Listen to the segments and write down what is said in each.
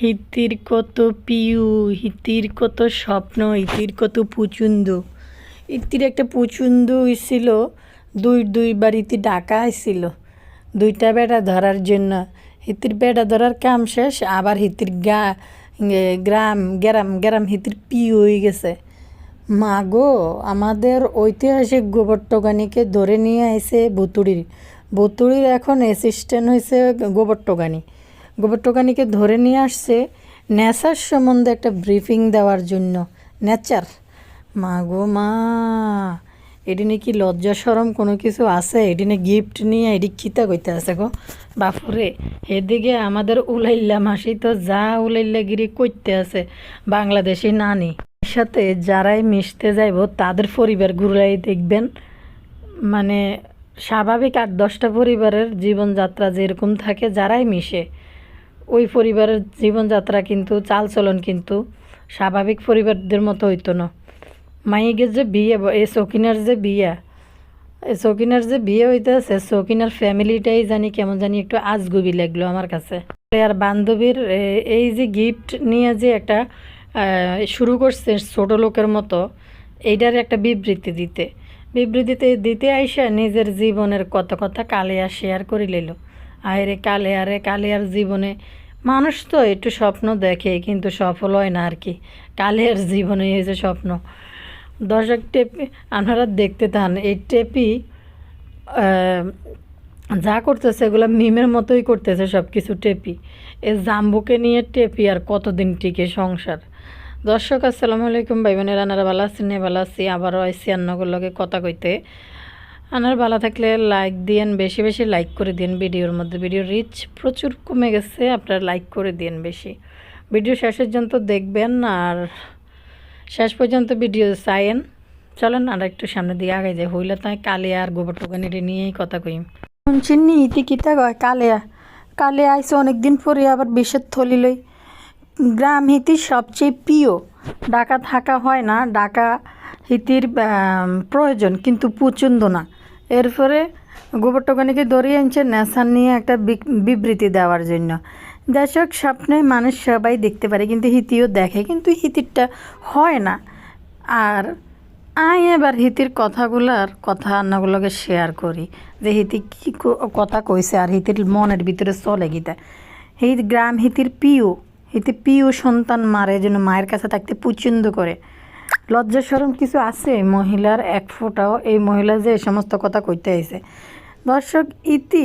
হিতির কত পিউ, হিতির কত স্বপ্ন, হিতির কত পুচুন্দ ইতির একটা পুচুন্দ হয়েছিল দুই দুই বাড়িতে ডাকা হয়েছিল দুইটা বেড়া ধরার জন্য। হিতির বেড়া ধরার কাম শেষ, আবার হিতির গা গ্রাম গ্রাম গ্রাম হিতির পিউ হয়ে গেছে। মা গো আমাদের ঐতিহাসিক গোবরটগানিকে ধরে নিয়ে আইছে বুতুড়ির। বুতুড়ির এখন অ্যাসিস্ট্যান্ট হয়েছে গোবরটগানি গোবরটগানিকে ধরে নিয়ে আসছে নেচার সম্বন্ধে একটা ব্রিফিং দেওয়ার জন্য। নেচার মা গো মা এটি কি লজ্জা সরম কোনো কিছু আছে? এটি না গিফট নিয়ে এটি খিতা কইতে আছে গো। বাপুরে, এদিকে আমাদের উলাইল্লা মাসি তো যা উলাইল্লা গিরি করতে আছে, বাংলাদেশি নানি। সাথে যারাই মিশতে যাইব, তাদের পরিবার ঘুরাই দেখবেন। মানে স্বাভাবিক আট দশটা পরিবারের জীবনযাত্রা যেরকম থাকে, যারাই মিশে। ওই পরিবারের জীবনযাত্রা কিন্তু, চালচলন কিন্তু স্বাভাবিক পরিবারদের মতো হইতো না। মাইয়ের যে বিয়ে এই সকিনার যে বিয়ে এই সকিনার যে বিয়ে হইতেছে, সকিনার ফ্যামিলিটাই জানি কেমন জানি একটু আজগুবি লাগল আমার কাছে। আর বান্ধবীর এই যে গিফট নিয়ে যে একটা শুরু করছে ছোট লোকের মতো, এইটার একটা বিবৃতি দিতে। বিবৃতিতে দিতে আইসা নিজের জীবনের কত কথা কালিয়া শেয়ার করে লইল আরে কালিয়ারে কালিয়ার জীবনে। মানুষ তো একটু স্বপ্ন দেখে, কিন্তু সফল হয় না আর কি। কালিয়ার জীবনে এই যে স্বপ্ন। দর্শক টেপি, আপনারা দেখতে থান, এই টেপি যা করতেছে, এগুলো মিমের মতোই করতেছে সব কিছু টেপি এ জাম্বুকে নিয়ে টেপি আর কতদিন টিকে সংসার। দর্শক, আসসালামু আলাইকুম ভাই বোনের আনারা ভালো আছেন? নে ভালো আছি, আবারও আইসি আন্নগুলোকে কথা কইতে। আনার ভালো থাকলে লাইক দিয়েন, বেশি বেশি লাইক করে দিন ভিডিওর মধ্যে। ভিডিওর রিচ প্রচুর কমে গেছে, আপনারা লাইক করে দিন বেশি। ভিডিও শেষ পর্যন্ত দেখবেন আর শেষ পর্যন্ত ভিডিও চাইেন চলেন আর একটু সামনে দিয়ে আগে যাই। হইলে তাই কালিয়া আর গোবর টোকানিটি নিয়েই কথা কই শুনছিনি ইতি কিতা কয়? কালিয়া। কালিয়া আইসে অনেকদিন পরে, আবার বিষের থলি লই। গ্রাম হিতি সবচেয়ে প্রিয়। ডাকা থাকা হয় না ডাকা হিতির প্রয়োজন, কিন্তু পছন্দ না। এরপরে গোবর ধরিয়ে আনছে নেশার নিয়ে একটা বিবৃতি দেওয়ার জন্য। দর্শক স্বপ্নে মানুষ সবাই দেখতে পারে, কিন্তু হিতিও দেখে, কিন্তু হিতিরটা হয় না। আর আই এবার হিতির কথাগুলার কথা আন্নাগুলোকে শেয়ার করি, যে হিতি কী কথা কইছে আর হিতির মনের ভিতরে চলে গীতা এই গ্রাম হিতির পিউ হিতি পিউ সন্তান মারে যেন মায়ের কাছে থাকতে পছন্দ করে। লজ্জা সরম কিছু আছে? মহিলার এক ফোঁটাও এই মহিলা যে সমস্ত কথা কইতে আইছে। দর্শক, ইতি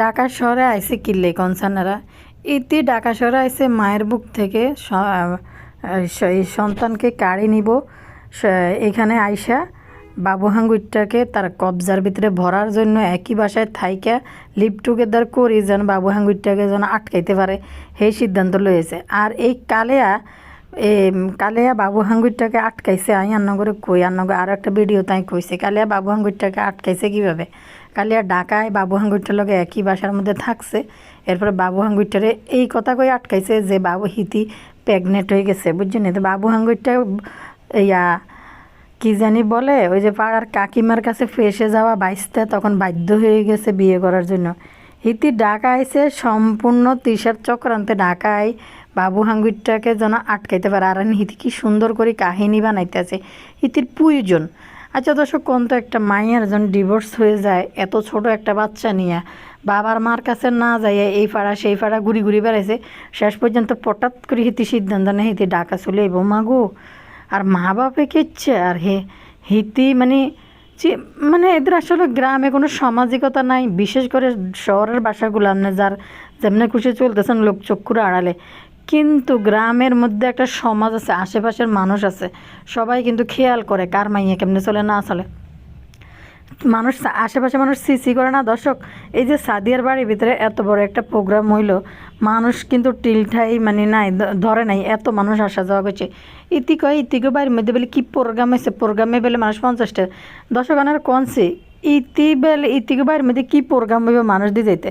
ঢাকা শহরে আইছে কিল্লে কনসানারা? ইতি ঢাকা শহরে আইছে মায়ের বুক থেকে সন্তানকে কাড়ি নিব। এখানে আইসা বাবু হাঙ্গুরটাকে তার কবজার ভিতরে ভরার জন্য একই বাসায় থাইকা লিভ টুগেদার করি যেন বাবু হাঙ্গুরটাকে যেন আটকাইতে পারে, সেই সিদ্ধান্ত লয়েছে আর এই কালেয়া এ কালিয়া বাবু হাঙ্গুরটাকে আটকাইছে। আই আন্নগরে কই? আন্নগর আর একটা ভিডিও তাই কইছে। কালিয়া বাবু হাঙ্গুরটাকে আটকাইছে কীভাবে? কালিয়া ডাকায় বাবু হাঙ্গুরটার লগে একই বাসার মধ্যে থাকছে। এরপরে বাবু হাঙ্গুরটারে এই কথা কই আটকাইছে যে, বাবু, হিতি প্রেগনেন্ট হয়ে গেছে। বুঝছেন তো বাবু হাঙ্গুরটা ইয়া, কি জানি বলে? ওই যে পাড়ার কাকিমার কাছে ফেসে যাওয়া বাইসতে তখন বাধ্য হয়ে গেছে বিয়ে করার জন্য। হিতি ঢাকা আইসে সম্পূর্ণ তিসার চক্রান্তে ঢাকায় বাবু হাঙ্গুরটাকে যেন আটকাইতে পারে। আর হিতি কি সুন্দর করে কাহিনী বানাইতেছে। হিতির প্রয়োজন আচ্ছা দর্শক, কোন তো একটা মায়ের যখন ডিভোর্স হয়ে যায়, এত ছোট একটা বাচ্চা নিয়ে। বাবার মার কাছে না যাইয়া এই পাড়া সেই পাড়া ঘুরি ঘুরি বেড়াইছে। শেষ পর্যন্ত পটাৎ করে হিতি সিদ্ধান্ত নেয়, হিতি ডাকা চলে এবো মাগো, আর মা বাপে কিচ্ছে, আর হে, হিতি মানে যে মানে এদের আসলে গ্রামে কোনো সামাজিকতা নাই। বিশেষ করে শহরের বাসাগুলো আপনি যার যেমনি খুশি চলতেছেন লোক চক্ষুর আড়ালে। কিন্তু গ্রামের মধ্যে একটা সমাজ আছে, আশেপাশের মানুষ আছে, সবাই কিন্তু খেয়াল করে কার মাইয়া কেমনে চলে, না চলে। মানুষ, আশেপাশে মানুষ সিসি করে না, দর্শক? এই যে সাদিয়ার বাড়ির ভিতরে এত বড় একটা প্রোগ্রাম হইল, মানুষ কিন্তু টিলঠাই মানে নাই ধরে নাই, এত মানুষ আসা যাওয়া করছে। ইতি কয় ইতিকে বাড়ির মধ্যে বলে কি প্রোগ্রাম হয়েছে প্রোগ্রামে বলে মানুষ পঞ্চাশটা। দর্শক, আনার কনসে ইতি বেলে ইতিকে বাড়ির মধ্যে কি প্রোগ্রাম হইবে মানুষ দিয়ে যাইতে?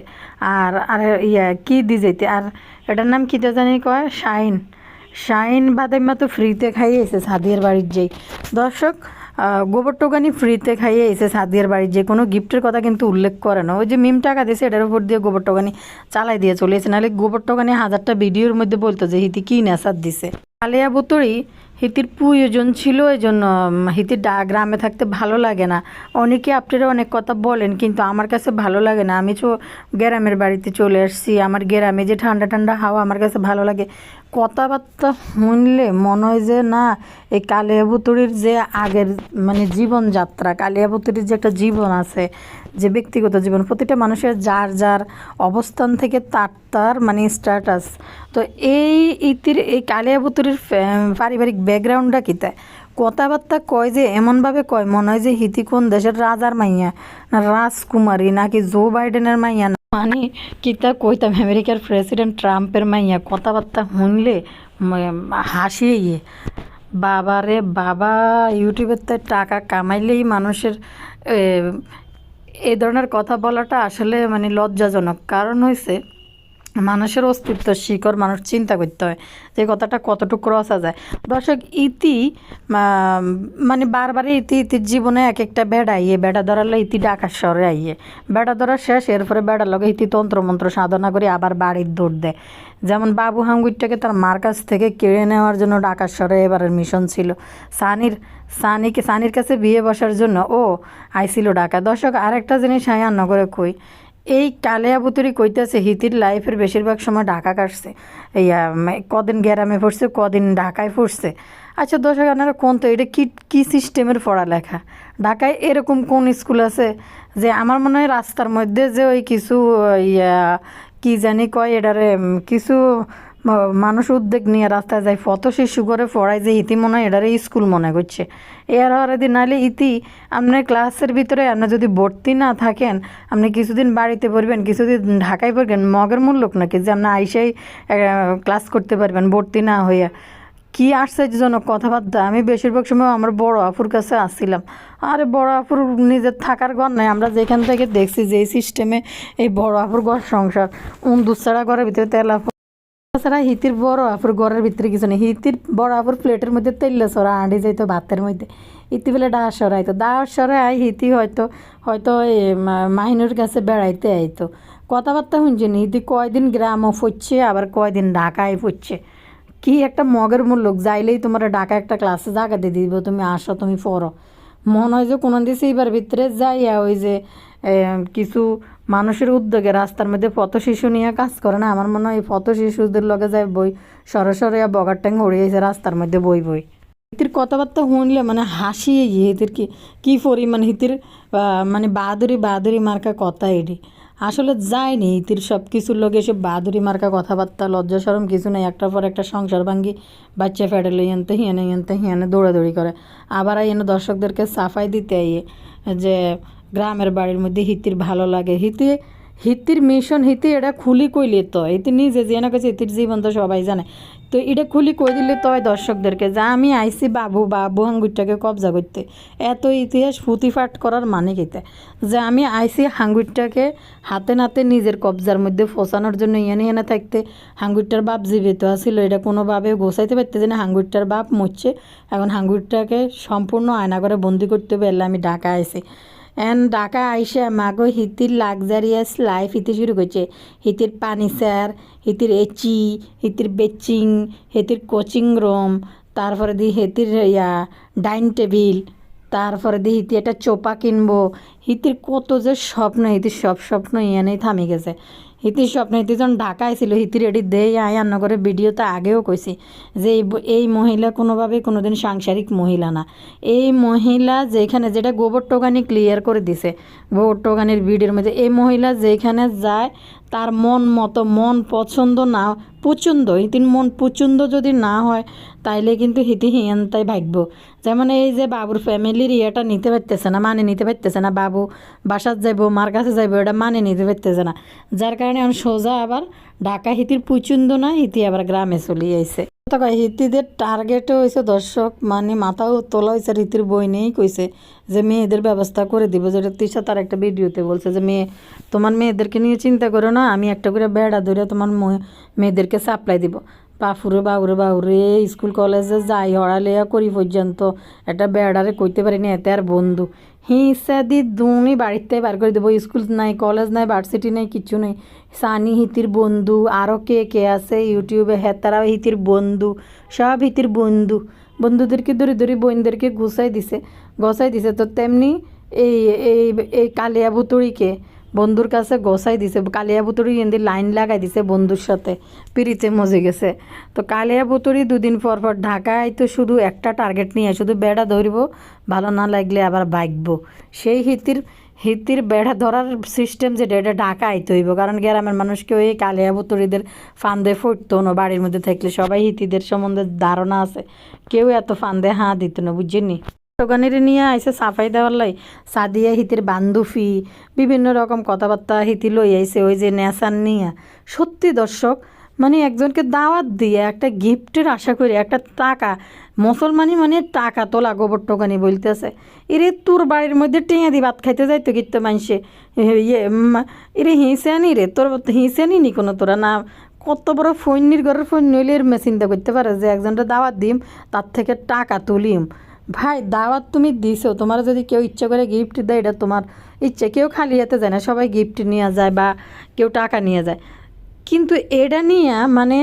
আর আর ইয়া, কি দিয়ে যাইতে? আর এটার নাম কী জানি কয়? শাইন। শাইন বাদাইমা তো ফ্রিতে খাইয়ে এসে সাদিয়ার বাড়ির যেই। দর্শক গোবর টোকানি ফ্রিতে খাইয়ে এসে সাদিয়ার বাড়ির যে কোনো গিফটের কথা কিন্তু উল্লেখ করে না। ওই যে মিম টাকা দিয়েছে, এটার উপর দিয়ে গোবর টোকানি চালাই দিয়ে চলে এসে নাহলে গোবর টোকানি হাজারটা ভিডিওর মধ্যে বলতো যে, হিতি কী নেশার দিছে? আলিয়া বুতরি হিতির প্রয়োজন ছিল এই জন্য হিতির গ্রামে থাকতে ভালো লাগে না। অনেকে আপনারা অনেক কথা বলেন, কিন্তু আমার কাছে ভালো লাগে না। আমি তো গ্রামের বাড়িতে চলে আসছি। আমার গ্রামে যে ঠান্ডা ঠান্ডা হাওয়া আমার কাছে ভালো লাগে। কথাবার্তা শুনলে মনে হয় যে, না, এই কালিয়াবুতুরির যে আগের মানে জীবনযাত্রা, কালিয়াবুতুরির যে একটা জীবন আছে, যে ব্যক্তিগত জীবন, প্রতিটা মানুষের যার যার অবস্থান থেকে তার তার মানে স্ট্যাটাস তো এই ইতির, এই কালিয়াবুতুরির ফ্যা- পারিবারিক ব্যাকগ্রাউন্ডটা কীতে কথাবার্তা কয় যে, এমনভাবে কয়, মনে হয় যে হিতি কোন দেশের রাজার মাইয়া, না রাজকুমারী, নাকি জো বাইডেনের মাইয়া মানে কিতা কইতাম আমেরিকার প্রেসিডেন্ট ট্রাম্পের মাইয়া কথাবার্তা শুনলে হাসি ইয়ে বাবারে বাবা ইউটিউবের তো টাকা কামাইলেই মানুষের এ, ধরনের কথা বলাটা আসলে মানে লজ্জাজনক। কারণ হয়েছে মানুষের অস্তিত্ব, শিকড় মানুষ চিন্তা করতে হয় যে কথাটা কতটুকু ক্রসা যায়। দর্শক, ইতি মানে বারবারই ইতি, ইতির জীবনে এক একটা বেড়া আইয়ে বেড়া ধরালে ইতি ডাকার শহরে আইয়ে। বেড়া ধরা শেষ, এরপরে বেড়ার লগে ইতি তন্ত্রমন্ত্র সাধনা করে আবার বাড়ির দৌড় দেয়। যেমন বাবু হাঙ্গুইটাকে তার মার কাছ থেকে কেড়ে নেওয়ার জন্য ডাকার শহরে এবারের মিশন ছিল। সানির, সানিকে, সানির কাছে বিয়ে বসার জন্য ও আইছিল ডাকা দর্শক, আরেকটা জিনিস হাইয়ান নগরে কই এই কালিয়াবুতুরি কইতেছে, হিতির লাইফের বেশিরভাগ সময় ঢাকা কাটছে। এই কদিন গ্যারামে পড়ছে, কদিন ঢাকায় পড়ছে। আচ্ছা দর্শক, আপনারা কোন তো, এটা কী কী সিস্টেমের পড়ালেখা? ঢাকায় এরকম কোন স্কুল আছে যে আমার মনে হয় রাস্তার মধ্যে যে ওই কিছু, ইয়া, কী জানি কয় এটারে কিছু মানুষ উদ্যোগ নিয়ে রাস্তায় যায়, ফত শিশু করে পড়ায় যে ইতি মনে হয় এটারে স্কুল মনে করছে। এর হওয়ার দিন নাহলে ইতি আপনার ক্লাসের ভিতরে আপনার যদি ভর্তি না থাকেন, আপনি কিছুদিন বাড়িতে পড়বেন, কিছুদিন ঢাকায় পড়বেন, মগের মূল্যক নাকি যে আপনি আইসাই ক্লাস করতে পারবেন ভর্তি না হইয়া। কি আশ্চর্যজনক কথাবার্তা। আমি বেশিরভাগ সময় আমার বড় আপুর কাছে আসছিলাম। আরে, বড় আপুর নিজের থাকার ঘর নাই। আমরা যেখান থেকে দেখছি যে সিস্টেমে এই বড় আপুর ঘর সংসার। উন দুসারা ঘরের ভিতরে তেল তাছাড়া হিতির বড় আপুর ঘরের ভিতরে কিছু নেই। হিতির বড় আপুর প্লেটের মধ্যে তেল সরা আঁড়ি যাইতো ভাতের মধ্যে। ইতি বেলা ডাহার সরাইতো সরাই আই হিতি হয়তো হয়তো মাহিনুর কাছে বেড়াইতে আইতো। কথাবার্তা শুনছি নি? হিতি কয়দিন গ্রামও ফুটছে, আবার কয়দিন ঢাকায় ফুটছে। কি একটা মগের মূল্য যাইলেই তোমার ঢাকা একটা ক্লাসে জায়গা দিয়ে দিব, তুমি আসো, তুমি পড়ো। মনে হয় যে কোনো দিন এইবার ভিতরে যাইয়া ওই যে কিছু মানুষের উদ্যোগে রাস্তার মধ্যে পথ শিশু নিয়ে কাজ করে না। আমার মনে হয় পথ শিশুদের লগে যায় বই সরসরে বগার ট্যাং হরিয়েছে রাস্তার মধ্যে বই বই। হিতির কথাবার্তা শুনলে মানে হাসিয়ে গিয়ে হিতির কি কি পরিমাণ হিতির মানে বাহাদুরি বাহাদুরি মার্কা কথা এডি আসলে যায়নি ইতির সব কিছুর লোক এসে বাহাদুরি মার্কা কথাবার্তা, লজ্জা সরম কিছু নেই। একটার পর একটা সংসার ভাঙ্গি, বাচ্চা ফেটে লই আনতে হিয়ানে আনতে হিয়ানে দৌড়াদৌড়ি করে। আবার এনে দর্শকদেরকে সাফাই দিতে আইয়ে যে গ্রামের বাড়ির মধ্যে হিতির ভালো লাগে। হিতি, হিতির মিশন হিতি এটা খুলি কইলে তো এতে নিজে যে না কাছে হিতির জীবন তো সবাই জানে। তো এটা খুলি কই দিলে তো দর্শকদেরকে? যা আমি আইসি বাবু বাবু হাঙ্গুরটাকে কবজা করতে। এত ইতিহাস ফুটিফাট করার মানে কিতে যে আমি আইসি হাঙ্গুরটাকে হাতে নাতে নিজের কবজার মধ্যে ফসানোর জন্য এনে এনে থাকতে। হাঙ্গুরটার বাপ জীবিত আছিল এটা কোনোভাবে গোছাইতে পারতে যে না। হাঙ্গুরটার বাপ মরছে। এখন হাঙ্গুরটাকে সম্পূর্ণ আয়না করে বন্দি করতে পারলে আমি ঢাকা আইসি এন ঢাকা আইসে মাগো হিতির লাক্সারিয়াস লাইফ হিতে শুরু করছে হিতির পানিসার, হিতির এচি, হিতির বেচিং, হিতির কোচিং রুম, তারপরে দি হিতির ইয়া ডাইনিং টেবিল, তারপরে দি হিতি একটা চোপা কিনবো। হিতির কত যে স্বপ্ন, হিতির সব স্বপ্ন ইয়ানেই থামে গেছে। হিতির স্বপ্ন, হিতি যখন ঢাকায় ছিল হিতির এটি দেই আয় আন্না করে ভিডিওতে আগেও কইছি যে এই মহিলা কোনোভাবে কোনোদিন সাংসারিক মহিলা না। এই মহিলা যেখানে, যেটা গোবর টোকানি ক্লিয়ার করে দিছে, গোবর টোকানির ভিডিওর মধ্যে, এই মহিলা যেখানে যায়, তার মন মতো, মন পছন্দ না পছন্দ হিতির মন পছন্দ যদি না হয়, তাইলে কিন্তু হিতি হিয়ান তাই ভাগ্য। যেমন এই যে বাবুর ফ্যামিলির ইয়েটা নিতে পারতেছে না মানে নিতে পারতেছে না, বাবু বাসার যাইবো, মার কাছে যাইবো, এটা মানে নিতে পারতেছে না। যার কারণে এখন সোজা আবার ঢাকা হিতির পুচুন্দ না হিতি আবার গ্রামে চলে আইছে। তো হিতিদের টার্গেটও হয়েছে দর্শক মানে মাথাও তোলা হয়েছে রীতির বই নেই কইছে যে মেয়েদের ব্যবস্থা করে দিব। যেটা তিশা তার একটা ভিডিওতে বলছে যে, মেয়ে, তোমার মেয়েদেরকে নিয়ে চিন্তা করো না, আমি একটা করে বেড়া ধরে তোমার মেয়েদেরকে সাপ্লাই দিব। বাপুরে বাউরে বাউরে স্কুল কলেজে যাই, হড়ালেয়া করি পর্যন্ত। একটা বেড়ারে কইতে পারি না এতে আর বন্ধু। হিসা দি দুনি বাড়িতে বার করে দেবো স্কুল নাই কলেজ নাই ভার্সিটি নাই, কিছু নেই। সানি হিতির বন্ধু আরও কে কে আছে ইউটিউবে, হেতারাও হিতির বন্ধু, সব হিতির বন্ধু। বন্ধুদেরকে ধরে ধরে, বোনদেরকে ঘুষাই দিছে গসাই দিছে। তো তেমনি এই এই এই কালিয়া ভুতুড়িকে বন্ধুর কাছে গোসাই দিছে। কালিয়া বুতুরি এন্দি লাইন লাগাই দিছে বন্ধুর সাথে। পিড়িতে মজে গেছে। তো কালিয়া বুতুরি দুদিন পর পর ঢাকায় তো শুধু একটা টার্গেট নিয়ে। শুধু বেড়া ধরব, ভালো না লাগলে আবার বাইকবো। সেই হিতির হিতির বেড়া ধরার সিস্টেম যেটা, এটা ঢাকা আইতে হইব। কারণ গ্রামের মানুষকে ওই কালিয়া বুতুরিদের ফান্দে ফুটতো না, বাড়ির মধ্যে থাকলে। সবাই হিতিদের সম্বন্ধে ধারণা আছে। কেউ এত ফান্দে হাঁ দিত না বুঝিনি দোকানের নিয়ে আইসে সাফাই দেওয়ার লাই। সাদিয়া হিতির বান্ধুফি বিভিন্ন রকম কথাবার্তা হিতি লই আইসে ওই যে নেশান নিয়ে। সত্যি দর্শক মানে একজনকে দাওয়াত দিয়ে একটা গিফটের আশা করি, একটা টাকা মুসলমানি মানে টাকা তোলা গোবর টোকানি বলতেছে। এরে তোর বাড়ির মধ্যে টেঁয়া দি ভাত খাইতে যাইতো কিন্তু মানুষে ইয়ে এরে হিঁসে আনি রে, তোর হিঁসে আনি নি কোনো তোরা না? কত বড় ফৈনির ঘরের ফৈন নইলে এর চিন্তা করতে পারে যে একজনটা দাওয়াত দিম, তার থেকে টাকা তুলিম। ভাই, দাওয়াত তুমি দিছো। তোমার যদি কেউ ইচ্ছা করে গিফট দেয়, এটা তোমার ইচ্ছে। কেউ খালি হাতে যায় না, সবাই গিফট নিয়ে যায় বা কেউ টাকা নিয়ে যায়। কিন্তু এটা নিয়ে মানে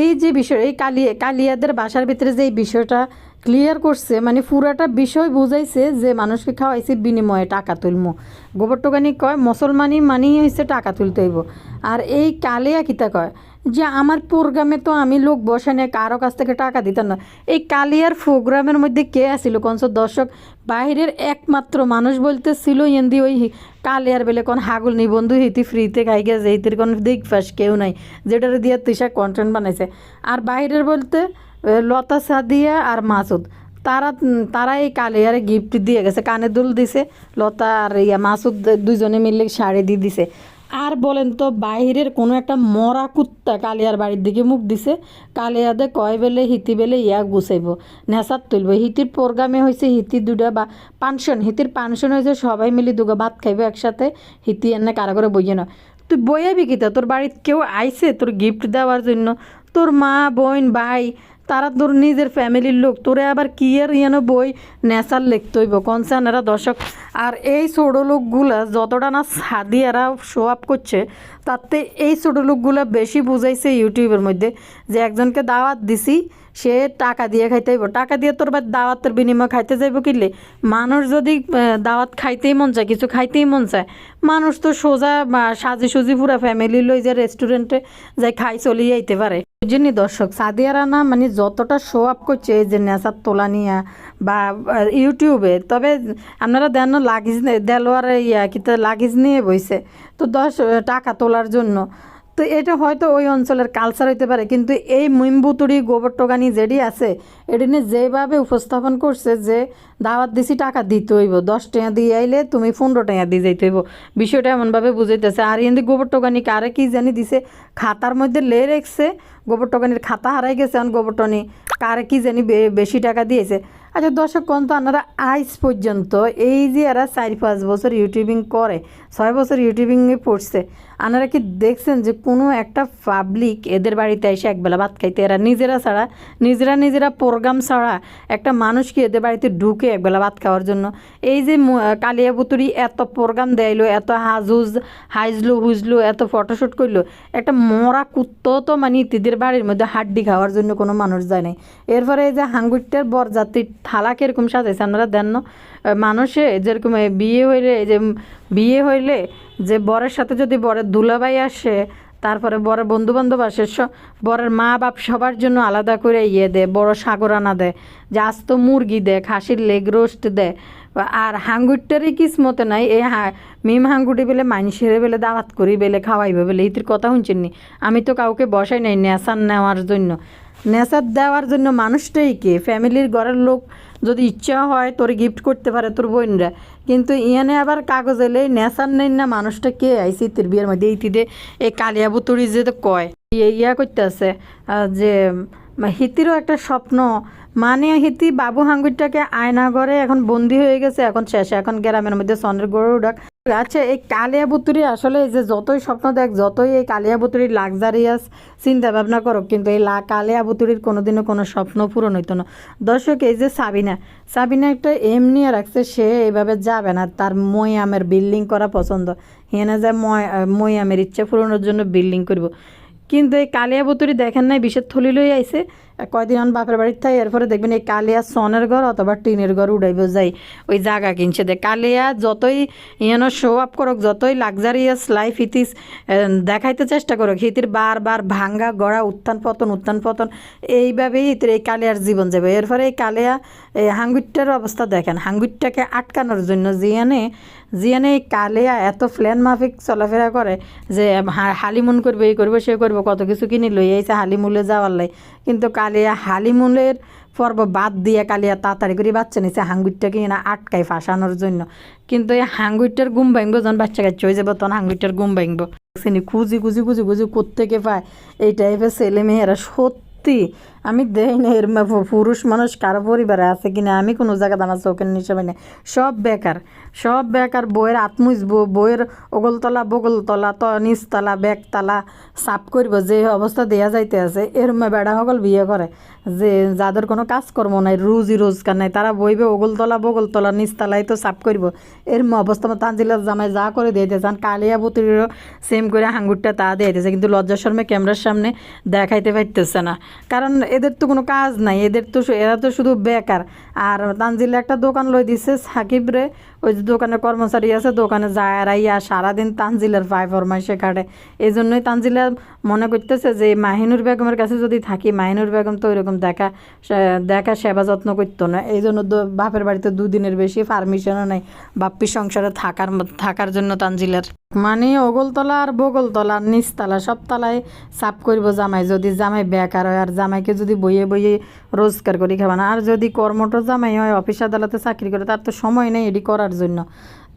এই যে বিষয়, এই কালিয়া কালিয়াদের বাসার ভিতরে যে এই বিষয়টা ক্লিয়ার করছে মানে পুরাটা বিষয় বুঝাইছে যে মানুষকে খাওয়াইছে বিনিময়ে টাকা তুলমো। গোবর টোকানি কয় মুসলমানি মানি হয়েছে টাকা তুলতে হইব। আর এই কালিয়া কিতা কয় যে আমার প্রোগ্রামে তো আমি লোক বসে নিয়ে কারও কাছ থেকে টাকা দিতাম না। এই কালিয়ার প্রোগ্রামের মধ্যে কে আসিল কনস দর্শক? বাইরের একমাত্র মানুষ বলতে ছিল এন্দি ওই কালিয়ার বেলে কোন হাগুল নিবন্ধু হিতি ফ্রিতে খাই গেছে, হিতির কোন দিক ফাঁস কেউ নাই, যেটার দিয়ে তিসা কন্টেন্ট বানাইছে। আর বাইরের বলতে লতা সাদিয়া আর মাসুদ, তারা তারা এই কালিয়ারে গিফট দিয়ে গেছে, কানে দুল দিছে, লতা আর ইয়া মাসুদ দুইজনে মিলে শাড়ি দিয়ে দিছে। আর বলেন তো বাইরের কোনো একটা মরা কুত্তা কালিয়ার বাড়ির দিকে মুখ দিছে। কালিয়াদে কয় বেলে, হিতি বেলে ইয়া গুছাইব। নেশার তুলব। হিতির প্রোগ্রামে হয়েছে হিতি দুটা বা পানশন হিতির পানশন হয়েছে সবাই মিলে দুগা ভাত খাইব একসাথে। হিতি এনে কারা করে বইয়ে না তুই বইয়াবি কিতা? তোর বাড়িতে কেউ আইছে তোর গিফট দেওয়ার জন্য? তোর মা, বোন, ভাই তারা তোর নিজের ফ্যামিলির লোক, তোরে আবার কি আর ইয়ানো বই নেশার লিখতে হইব কনসার্নেরা দর্শক। আর এই ছোটো লোকগুলা যতটা না সাদি এরা শো আপ করছে, তাতে এই ছোটো লোকগুলা বেশি বুঝাইছে ইউটিউবের মধ্যে যে একজনকে দাওয়াত দিছি, সে টাকা দিয়ে খাইতে হইব। টাকা দিয়ে তোর বা দাওয়াতের বিনিময় খাইতে যাইব কিনলে মানুষ যদি দাওয়াত খাইতেই মন চায়, কিছু খাইতেই মন চায়, মানুষ তো সোজা সাজি সুজি পুরা ফ্যামিলি লই যে রেস্টুরেন্টে যাই খাই চলে যাইতে পারে। বুঝিনি দর্শক, সাদিয়া না মানে যতটা শো আপ করছে এই যে নেশার তোলা নিয়ে বা ইউটিউবে তবে আপনারা দেন লাগিজ দেলোয়ার ইয়া কিন্তু লাগিজ নিয়ে বইছে। তো দশ টাকা তোলার জন্য। তো এটা হয়তো ওই অঞ্চলের কালচার হইতে পারে। কিন্তু এই মিম্বুতুড়ি গোবর টোগানি যেটি আছে, এটি নিয়ে যেভাবে উপস্থাপন করছে যে দাওয়াত দিছি, টাকা দিতে হইব। দশ টাকা দিয়ে আইলে তুমি পনেরো টাকা দিয়ে যাইতে হইব। বিষয়টা এমনভাবে বুঝাইতেছে। আর এমনি গোবর টোগানি কারে কি জানি দিছে, খাতার মধ্যে লে রেখছে গোবর টোকানির খাতা হারাই গেছে। এখন গোবর টনি কারে কি জানি বেশি টাকা দিয়েছে। আচ্ছা দর্শক কোন তো আপনারা আইস পর্যন্ত, এই যে এরা চার পাঁচ বছর ইউটিউবিং করে, ছয় বছর ইউটিউবিংয়ে পড়ছে, আপনারা কি দেখছেন যে কোনো একটা পাবলিক এদের বাড়িতে এসে একবেলা ভাত খাইতে, এরা নিজেরা ছাড়া, নিজেরা নিজেরা প্রোগ্রাম ছাড়া একটা মানুষ কি এদের বাড়িতে ঢুকে একবেলা ভাত খাওয়ার জন্য? এই যে মু- কালিয়া বুতুরি এত প্রোগ্রাম দেয়লো এত হাজুজ, হাইজলো, হুজলো, এত ফটোশ্যুট করল একটা মরা কুত্তো তো মানে ইতিদের বাড়ির মধ্যে হাড্ডি খাওয়ার জন্য কোনো মানুষ যায় নাই। এরপরে এই যে হাঙ্গুরটার বরযাত্রীর থালা কীরকম সাজাইছে, আপনারা দেন না? মানুষে যেরকম বিয়ে হইলে যে বিয়ে হইলে যে বরের সাথে যদি বরের দুলাভাই আসে, তারপরে বরের বন্ধু বান্ধব আসে বরের মা বাপ সবার জন্য আলাদা করে ইয়ে দেয়, বড় সাগরানা দেয় যে আস্ত মুরগি দেয়, খাসির লেগ রোস্ট দেয়, আর হাঙ্গুরটারই কিসমতে নাই এই হা- মিম হাঙ্গুটি বেলে মানুষের বেলে দাওয়াত করি, বেলে খাওয়াইবে, বেলে, ইতির কথা শুনছেন নি আমি তো কাউকে বসাই নাই নেশার নেওয়ার জন্য নেশার দেওয়ার জন্য মানুষটাই কে? ফ্যামিলির ঘরের লোক যদি ইচ্ছা হয় তোর গিফট করতে পারে তোর বোনরা। কিন্তু ইয়ানে আবার কাগজ এলে নেশার নেই না মানুষটা কে? আইসি ইতির বিয়ের মধ্যে ইতিতে এই কালিয়া বুতুরি যে তো কয়। ইয়ে করতে আছে যে হিতিরও একটা স্বপ্ন। মানে হিতি বাবু হাঙ্গুরটাকে আয়না ঘরে এখন বন্দি হয়ে গেছে, এখন শেষে এখন গ্রামের মধ্যে সনের গড়ে উঠাক। আচ্ছা এই কালিয়া বুতুরি আসলে এই যে যতই স্বপ্ন দেখ, যতই এই কালিয়া বুতুরির লাক্সারিয়াস চিন্তা ভাবনা করো কিন্তু এই লা কালিয়া বুতুরির কোনোদিনও কোনো স্বপ্ন পূরণ হইতো না। দর্শক, এই যে সাবিনা সাবিনা একটা এম নিয়ে রাখছে, সে এইভাবে যাবে না। তার মই আমের বিল্ডিং করা পছন্দ। হেনে যায় আমের ইচ্ছা পূরণের জন্য বিল্ডিং করব। কিন্তু এই কালিয়া বুতুরি দেখেন নাই, বিষের থলি লই আইছে। কয়দিন আন বাপের বাড়ির থাকে এরপরে দেখবেন এই কালিয়া সনের ঘর অথবা টিনের ঘর উড়াইব যাই। ওই জায়গা কিনছে দে। কালিয়া যতই ইয়েন শো আপ করুক, যতই লাক্সারিয়াস লাইফ ইতিস দেখাইতে চেষ্টা করুক, হিতির বারবার ভাঙ্গা গড়া, উত্থান পতন উত্থান পতন, এইভাবেই হিতির এই কালিয়ার জীবন যাবে এরপরে এই কালিয়া এই হাঙ্গুইটটার অবস্থা দেখেন। হাঙ্গুইটটাকে আটকানোর জন্য জিয়ানে জিয়ানে এই কালিয়া এত প্ল্যান মাফিক চলাফেরা করে যে হালিমুন করবে, এই করবে, সে করবে, কত কিছু কিনে লই আইছে হালিমুলে যাওয়ার লাই। কিন্তু কালিয়া হালিমুলের পর্ব বাদ দিয়ে কালিয়া তাড়াতাড়ি করে বাচ্চা নিছে হাঙ্গুরটাকে না আটকাই ফাঁসানোর জন্য। কিন্তু এই হাঙ্গুরটার গুম ভাঙবো, যখন বাচ্চা কাচ্চা হয়ে যাব, তখন হাঙ্গুরটার ঘুম ভাঙবো। খুঁজি খুঁজি খুঁজি খুঁজি কোত্থেকে পায়? এই টাইপের ছেলে মেয়েরা সত্যি আমি দেই না, এর পুরুষ মানুষ কারও পরিবারে আছে কিনা, আমি কোনো জায়গাতে আমার চোখের নিশাবে না। সব বেকার সব বেকার, বইয়ের আত্মুজব বইয়ের ওগলতলা, বগলতলা, ত নিচতলা, বেকতলা সাপ করব, যে অবস্থা দেয়া যাইতে আছে, এর বেড়া সকল বিয়ে করে। যে যাদের কোনো কাজকর্ম নাই রুজি রোজগার নাই, তারা বইবে ওগলতলা, বগলতলা নিচতলাই তো সাপ করব। এর অবস্থা তানজিলার জামাই যা করে দিয়ে দিয়েছে কালিয়া বুতুরিরও সেম করে হাঙ্গুরটা তা দিয়ে দিয়েছে, কিন্তু লজ্জা শর্মে ক্যামেরার সামনে দেখাইতে পারতেছে না। কারণ এদের তো কোনো কাজ নাই, এদের তো এরা তো শুধু বেকার। আর তানজিলে একটা দোকান লই দিছে সাকিবরে ওই যে দোকানের কর্মচারী আছে, দোকানে যায় আর আইয়া সারাদিন তানজিলার পায় ফরমাইশে কাটে। এই জন্যই তানজিলা মনে করতেছে যে, মাহিনুর বেগমের কাছে যদি থাকি, মাহিনুর বেগম তো ওইরকম দেখা দেখা সেবা যত্ন করতো না। এই জন্য বাপের বাড়িতে দুদিনের বেশি পারমিশনও নেই বাপ্পি সংসারে থাকার থাকার জন্য তানজিলার। মানে ওগলতলা আর বগলতলা নিচতলা সব তলায় সাপ করব জামাই, যদি জামাই বেকার হয় আর জামাইকে যদি বইয়ে বইয়ে রোজগার করি খাবা না। আর যদি কর্মঠ জামাই হয়, অফিস আদালতে চাকরি করে, তার তো সময় নেই এটি করার জন্য।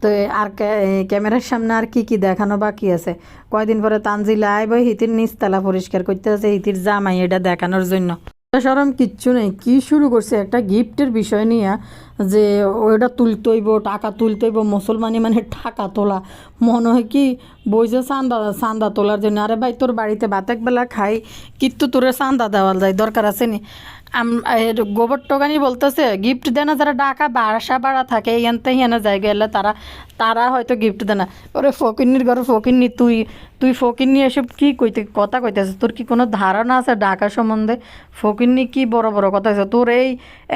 তো আর ক্যা- ক্যামেরার সামনে আর কি কি দেখানো বাকি আছে? কয়দিন পরে তানজিলা আইব, হিতির নিচতলা পরিষ্কার করতে আছে, হিতির জামাই এটা দেখানোর জন্য। সরম কিচ্ছু নেই, কি শুরু করছে? একটা গিফটের বিষয় নিয়ে যে ওটা তুলতে হইব, টাকা তুলতে হইব, মুসলমানি মানে টাকা তোলা। মনে হয় কি বইছে চান্দা চান্দা তোলার জন্য। আরে ভাই, তোর বাড়িতে ভাতেক বেলা খাই, কিন্তু তোরে চান্দা দেওয়াল যায়, দরকার আছে নি? গোবর টোকানি বলতেছে গিফট দেয় না যারা ডাকা বাসা বাড়া থাকে, এনতে হেনা জায়গা এলে তারা তারা হয়তো গিফট দেয় না ওরে ফকিন্নির ঘরে ফকিন্নি, তুই তুই ফকির নিয়ে এসব কি কইতে, কথা কইতেছিস? তোর কি কোনো ধারণা আছে ঢাকা সম্বন্ধে? ফকির নিয়ে কী বড় বড় কথা আছে তোর এই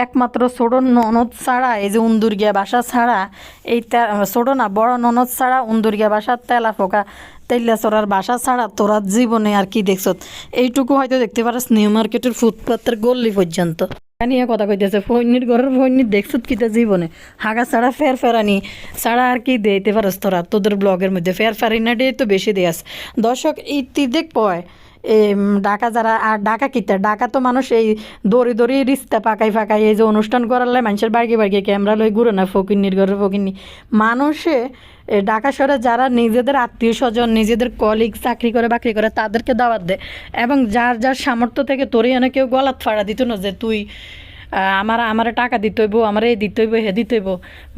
একমাত্র ছোট ননদ ছাড়া, এই যে উন্দুরগিয়া বাসা ছাড়া, এই ছোট না, বড় ননদ ছাড়া উন্দুরগিয়া বাসার তেলা ফোকা তেল্লা চড়ার বাসা ছাড়া তোরা জীবনে আর কি দেখছ? এইটুকু হয়তো দেখতে পারিস, নিউ মার্কেটের ফুটপাতের গল্লি পর্যন্ত। নিয়ে কথা কইতেছে ফৈনির ঘরের ফৈনির দেখছত কিতা জীবনে। হাগা ছাড়া ফের ফেরানি, ছাড়া আর কি দেইতে পারস তোরা, তোদের ব্লগের মধ্যে। ফের ফেরানি তো বেশি দেয়াস দর্শক, ইতি দেখ পয় ডাকা যারা, আর ডাকা কিতা ডাকা তো মানুষ এই দড়ি দড়ি রিস্তা পাকাই ফাঁকাই এই যে অনুষ্ঠান করালে মানুষের বাড়ি বাড়ি ক্যামেরা লই ঘুরে না ফকিন্নির ঘরে ফকিন্নি মানুষে ঢাকা শহরে যারা নিজেদের আত্মীয় স্বজন নিজেদের কলিগ চাকরি করে, বাকরি করে, তাদেরকে দাওয়াত দেয়। এবং যার যার সামর্থ্য থেকে তোরই এনে কেউ গলাত ফাড়া দিত না যে তুই আমার আমার টাকা দিতে হইব, আমার এই দিতে হইব, হে দিতে হইব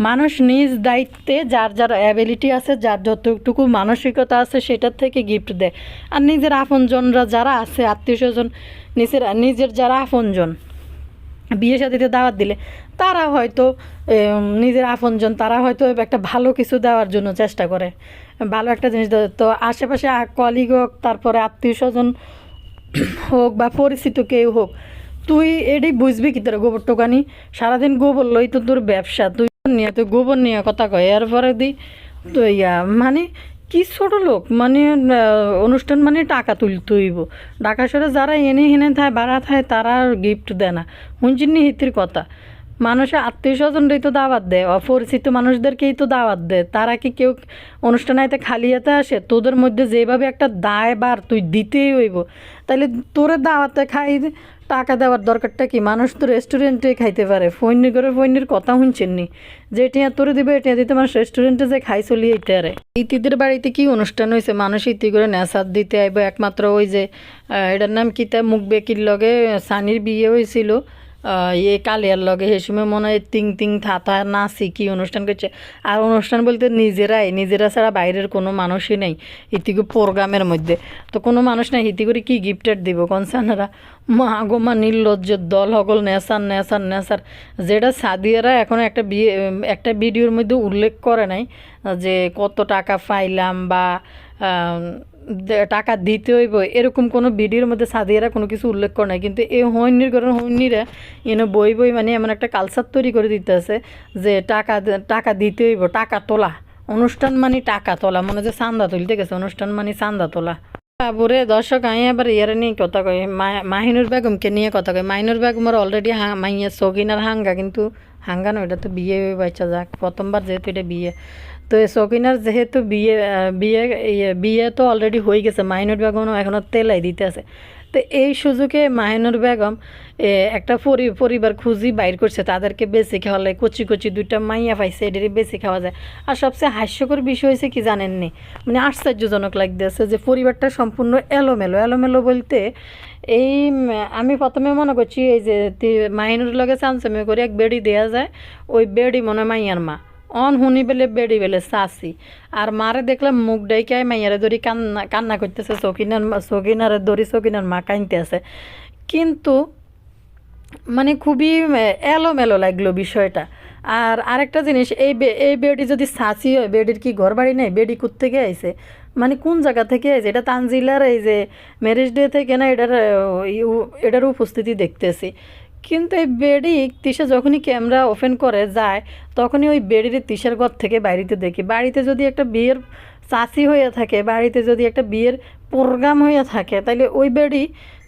মানুষ নিজ দায়িত্বে যার যার অ্যাবিলিটি আছে, যার যতটুকু মানসিকতা আছে, সেটার থেকে গিফট দেয় আর নিজের আপনজনরা যারা আছে, আত্মীয় স্বজন, নিজের নিজের যারা আপনজন, বিয়ে শাদিতে দাওয়াত দিলে, তারা হয়তো নিজের আপনজন, তারা হয়তো একটা ভালো কিছু দেওয়ার জন্য চেষ্টা করে, ভালো একটা জিনিস দেওয়ার। তো আশেপাশে কলিগ হোক, তারপরে আত্মীয় স্বজন হোক বা পরিচিত কেউ হোক তুই এটাই বুঝবি কি তোর গোবর টোকানি সারাদিন গোবর লই তো তোর ব্যবসা, তুই নিয়ে, তুই গোবর নিয়ে কথা কয়। এরপরে দি তো ইয়া মানে কি ছোট লোক? মানে অনুষ্ঠান মানে টাকা তুলতে হইব ঢাকা শহরে যারা এনে হেনে থায় বাড়া থায়, তারা গিফট দেয় না। হুঁচিনি হিতির কথা। মানুষের আত্মীয় স্বজনরাই তো দাওয়াত দেয়, অপরিচিত মানুষদেরকেই তো দাওয়াত দেয়। তারা কি কেউ অনুষ্ঠান আইতে খালি হাতে আসে? তোদের মধ্যে যেভাবে একটা দায় বার তুই দিতেই হইব। তাহলে তোরে দাওয়াতে খাই টাকা দেওয়ার দরকারটা কি? মানুষ তো রেস্টুরেন্টে খাইতে পারে। ফৈন্যি করে ফৈন্যির কথা শুনছেন নি যে এটিয়া তোরে দিবে এটিয়া দিতে মানুষ রেস্টুরেন্টে যে খাই চলি আরে ইতিদের বাড়িতে কি অনুষ্ঠান হয়েছে মানুষ ইতি করে নেশাদ দিতে আইব। একমাত্র ওই যে এটার নাম কি তা? মুখ বেকির লগে, সানির বিয়ে হয়েছিল ইয়ে কালিয়ার লগে সে সময় মনে হয় তিং তিং থাতা নাচি কি অনুষ্ঠান করছে। আর অনুষ্ঠান বলতে নিজেরাই, নিজেরা ছাড়া বাইরের কোনো মানুষই নেই ইতিকে প্রোগ্রামের মধ্যে। তো কোনো মানুষ নাই, ইতি করে কী গিফটেড দিব কনসার্নারা মা গো মা দল হগল নেশার নেশার নেশার। যেটা সাদিয়ারা এখন একটা বিয়ে, একটা ভিডিওর মধ্যে উল্লেখ করে নাই যে কত টাকা পাইলাম বা টাকা দিতে হইব। এরকম কোনো ভিডিওর মধ্যে সাদিয়ারা কোনো কিছু উল্লেখ করে নাই। কিন্তু এই হৈনির কারণ হৈনিরা এনে বই বই মানে এমন একটা কালচার তৈরি করে দিতে আছে যে টাকা টাকা দিতে হইব, টাকা তোলা। অনুষ্ঠান মানে টাকা তোলা, মনে হচ্ছে চান্দা তুলতে গেছে, অনুষ্ঠান মানে চান্দা তোলা। বাবুরে দর্শক, আমি আবার ইয়ারে নিয়ে কথা কই। মাহিনুর বেগমকে নিয়ে কথা কই। মাহিনুর বেগমের অলরেডি মাইয়া সকিনার হাঙ্গা, কিন্তু হাঙ্গা না এটা তো বিয়ে বাচ্চা যাক। প্রথমবার যেহেতু এটা বিয়ে। তো এই সকিনার যেহেতু বিয়ে বিয়ে ইয়ে, বিয়ে তো অলরেডি হয়ে গেছে মাহিনুর বেগমও এখনও তেলাই দিতে আছে। তো এই সুযোগে মাহিনুর বেগম একটা পরি পরিবার খুঁজি বাইর করছে তাদেরকে বেশি খাওয়ালে কচি কচি দুইটা মাইয়া পাইছে এদেরই বেশি খাওয়া যায়। আর সবচেয়ে হাস্যকর বিষয় হয়েছে কি জানেননি? মানে আশ্চর্যজনক লাগতেছে যে পরিবারটা সম্পূর্ণ এলোমেলো। এলোমেলো বলতে এই আমি প্রথমে মনে করছি এই যে মাহিনুর লগে চান্সামি করে এক বেড়ি দেওয়া যায় ওই বেড়ি মনে মাইয়ার মা। অন হুনি বেলে বেড়ি বেলে চাষি আর মারে দেখলাম মুখ ডাইকাই মাইয়ারে দড়ি কান্না কান্না করতেছে সকিনার মা- সকিনারে দড়ি সকিনার মা কাঁদতে আছে। কিন্তু মানে খুবই এলোমেলো লাগল বিষয়টা। আর আরেকটা জিনিস, এই এই বেডি যদি সাঁচি হয়, বেডির কি ঘর বাড়ি নেই? বেডি থেকে আইছে? মানে কোন জায়গা থেকে আইছে? এটা তানজিলার এই যে ম্যারেজ ডে থেকে না এটার এটার উপস্থিতি দেখতেছি। কিন্তু এই বেডি তিশা যখনই ক্যামেরা ওপেন করে যায়, তখনই ওই বেডির তিশার ঘর থেকে বাড়িতে দেখি। বাড়িতে যদি একটা বিয়ের চাষি হয়ে থাকে, বাড়িতে যদি একটা বিয়ের প্রোগ্রাম হয়ে থাকে তাহলে ওই বেডি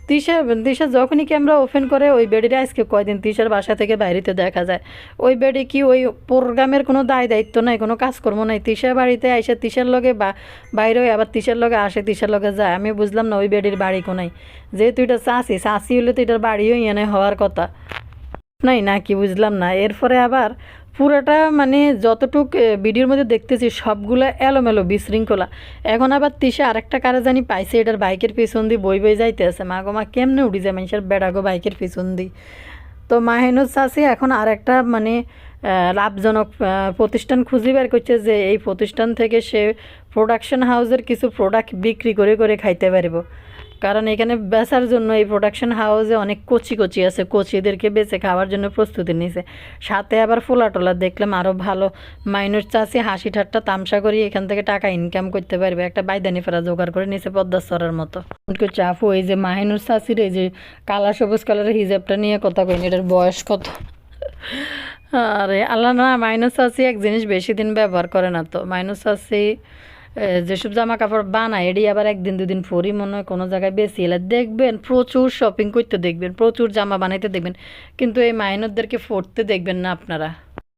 তিশা তিশা যখনই ক্যামেরা ওপেন করে, ওই বেডিটা আজকে কয়দিন তিশার বাসা থেকে বাইরেতে দেখা যায়। ওই বেডি কি ওই প্রোগ্রামের কোনো দায় দায়িত্ব নাই, কোনো কাজকর্ম নাই। তিশার বাড়িতে আইসে তিশার লগে বা, বাইরে আবার তিশার লগে আসে তিশার লগে যায়। আমি বুঝলাম না ওই বেডির বাড়ি কোনাই যেহেতু এটা চাষি চাষি হলে তো এটার বাড়িও এনে হওয়ার কথা। নাই না কি বুঝলাম না। এরপরে আবার পুরোটা মানে যতটুক ভিডিওর মধ্যে দেখতেছি, সবগুলা এলোমেলো, বিশৃঙ্খলা। এখন আবার তিসে আরেকটা কারে জানি পাইছে, এটার বাইকের পিছন দিয়ে বই বই যাইতে আছে মা গো, মা কেমনে উঠি যায় মানুষের বেড়াগো বাইকের পিছন দিয়ে। তো মাহিনুর চাষি এখন আরেকটা মানে লাভজনক প্রতিষ্ঠান খুঁজে বের করছে যে এই প্রতিষ্ঠান থেকে সে প্রোডাকশন হাউসের কিছু প্রোডাক্ট বিক্রি করে করে খাইতে পারব। কারণ এখানে বেচার জন্য এই প্রোডাকশন হাউসে অনেক কচি কচি আছে। কচিদেরকে বেচে খাওয়ার জন্য প্রস্তুতি নিয়েছে সাথে আবার ফোলা টোলা দেখলাম আরও ভালো মাইনর চাষি হাসি ঠাট্টা তামসা করি এখান থেকে টাকা ইনকাম করতে পারবে। একটা বাইদানি ফেরা জোগাড় করে নিয়েছে পদ্মাস্তরের মতো। চাফু, এই যে মাহিনুর চাষির, এই যে কালা সবুজ কালারের হিজাবটা নিয়ে কথা কইনি, এটার বয়স কত? আরে আল্লাহ না মাইনাস চাষি এক জিনিস বেশি দিন ব্যবহার করে না তো। মাইনাস চাষি যেসব জামা কাপড় বানায় এটি আবার একদিন দুদিন পরই মনে হয় কোনো জায়গায় বেশি এলে দেখবেন, প্রচুর শপিং করতে দেখবেন, প্রচুর জামা বানাইতে দেখবেন, কিন্তু এই মাইনরদেরকে পরতে দেখবেন না আপনারা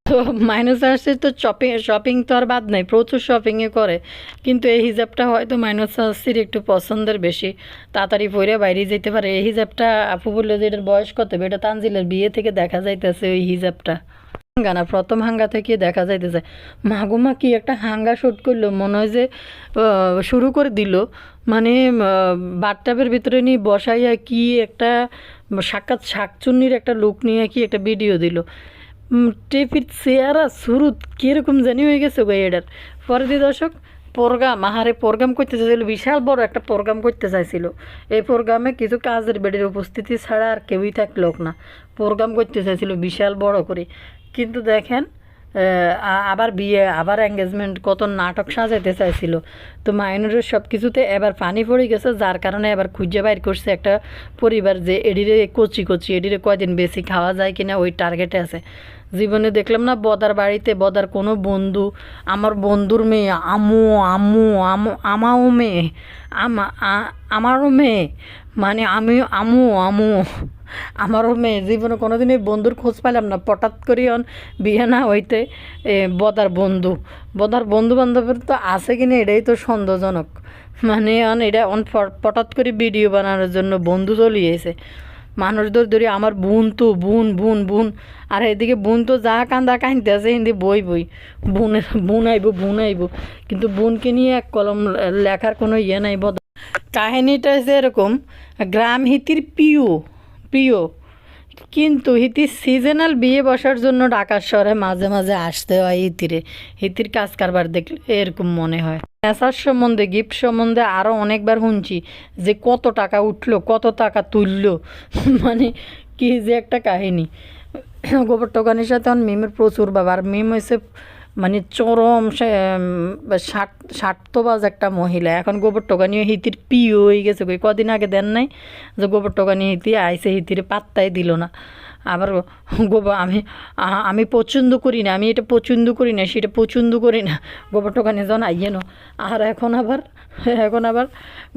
তো মাইনাস আসছে তো শপিং শপিং তো আর বাদ নাই, প্রচুর শপিংয়ে করে, কিন্তু এই হিজাবটা হয়তো মাইনাস আসছির একটু পছন্দের বেশি তাড়াতাড়ি পরে বাইরে যেতে পারে, এই হিজাবটা আপু বলল যে এটার বয়স কত? এটা তানজিলের বিয়ে থেকে দেখা যাইতেছে ওই হিজাবটা হাঙ্গা না, প্রথম হাঙ্গা থেকে দেখা যাইতেছে। মাগুমা কি একটা হাঙ্গা শুট করল, মনে হয় যে শুরু করে দিল। মানে বাথটাবের ভিতরে নিয়ে বসাইয়া কি একটা সাক্ষাৎ শাকচুন্নির একটা লুক নিয়ে কি একটা ভিডিও দিল। টেপির চেয়ারা শুরুত কীরকম জানি হয়ে গেছে গো এটার পরে দিয়ে দর্শক, প্রোগ্রাম, আহারে প্রোগ্রাম করতে চাইছিল, বিশাল বড় একটা প্রোগ্রাম করতে চাইছিল। এই প্রোগ্রামে কিছু কাজের বেডের উপস্থিতি ছাড়া আর কেউই থাকল না। প্রোগ্রাম করতে চাইছিল বিশাল বড় করে। কিন্তু দেখেন আবার বিয়ে, আবার এঙ্গেজমেন্ট কত নাটক সাজাইতে চাইছিল। তো মাইনরের সব কিছুতে এবার পানি পড়ে গেছে, যার কারণে এবার খুঁজে বাইর করছে একটা পরিবার যে এডিরে কচি কচি, এডিরে কয়দিন বেশি খাওয়া যায় কিনা ওই টার্গেটে আছে। জীবনে দেখলাম না, বদার বাড়িতে বদার কোনো বন্ধু, আমার বন্ধুর মেয়ে, আমু আমু আমু, আমাও মেয়ে, আমা আমারও মেয়ে মানে আমি আমু আমু। আমারও মেয়ে জীবনে কোনোদিন এই বন্ধুর খোঁজ পাইলাম না। হঠাৎ করি অন বিয়ে হইতে এ, বদার বন্ধু। বদার বন্ধু বান্ধবের তো আছে কিনা এটাই তো সন্দেহজনক। মানে অন এটা অন হঠাৎ করে ভিডিও বানানোর জন্য বন্ধু চলিয়েছে মানুষদের ধরে আমার বোন তো বোন বোন বোন। আর এদিকে বোন তো যা কান্দা কান্দতে আছে হিন্দি বই বই। বোনের বোন আইব বোন আইব। কিন্তু বোনকে নিয়ে এক কলম লেখার কোনো ইয়ে নাই বদ। কাহিনীটা হচ্ছে এরকম গ্রাম হিতির প্রিয় প্রিয়। কিন্তু হিতির সিজনাল বিয়ে বসার জন্য ঢাকার শহরে মাঝে মাঝে আসতে হয় হিতিরে। হিতির কাজ কারবার দেখলে এরকম মনে হয়। নেশার সম্বন্ধে, গিফট সম্বন্ধে আরও অনেকবার শুনছি যে কত টাকা উঠল, কত টাকা তুললো। মানে কি যে একটা কাহিনী। গোবর টোকানির সাথে মিমের প্রচুর বাবার মিম হয়েছে মানে চরম সে ষাটতবাজ একটা মহিলা। এখন গোবর টোকানিও হিতির পিও হয়ে গেছে কই, কদিন আগে দেন নাই যে গোবর টোকানি হিতি আইসে হিতিরে পাত্তাই দিল না। আবার গোবর, আমি আমি পছন্দ করি না, আমি এটা পছন্দ করি না, সেটা পছন্দ করি না গোবর টোকানি যখন আইয়ে আর এখন আবার এখন আবার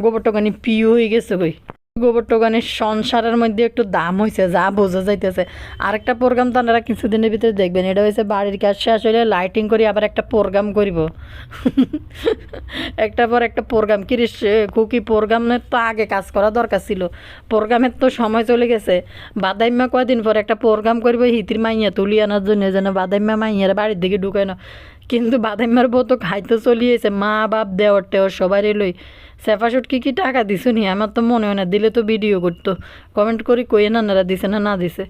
গোবর টোকানি পিও হয়ে গেছে কই। গোবর টোকানের সংসারের মধ্যে একটু দাম হয়েছে যা বোঝা যাইতেছে। আরেকটা প্রোগ্রাম তো আপনারা কিছুদিনের ভিতরে দেখবেন। এটা হয়েছে বাড়ির কাজ শেষ হলে লাইটিং করে, আবার একটা প্রোগ্রাম করিব। একটা পর একটা প্রোগ্রাম কিরিস কুকি প্রোগ্রামের তো আগে কাজ করা দরকার ছিল। প্রোগ্রামের তো সময় চলে গেছে। বাদাইম্মা কয়দিন পর একটা প্রোগ্রাম করব হিতির মাইয়া তুলি আনার জন্য যেন বাদাইম্মা মাইয়ারা বাড়ির দিকে ঢুকায় না। কিন্তু বাদাইম্মার বউ তো খাইতে চলিয়েছে মা বাপ দেওয়ার টেওয়ার সবাই লই। সেফাশুট কি কি টাকা দিছো নি আমার তো মনে হয় না, দিলে তো ভিডিও করতো। কমেন্ট করি কইয়ে না দিছে না না দিছে।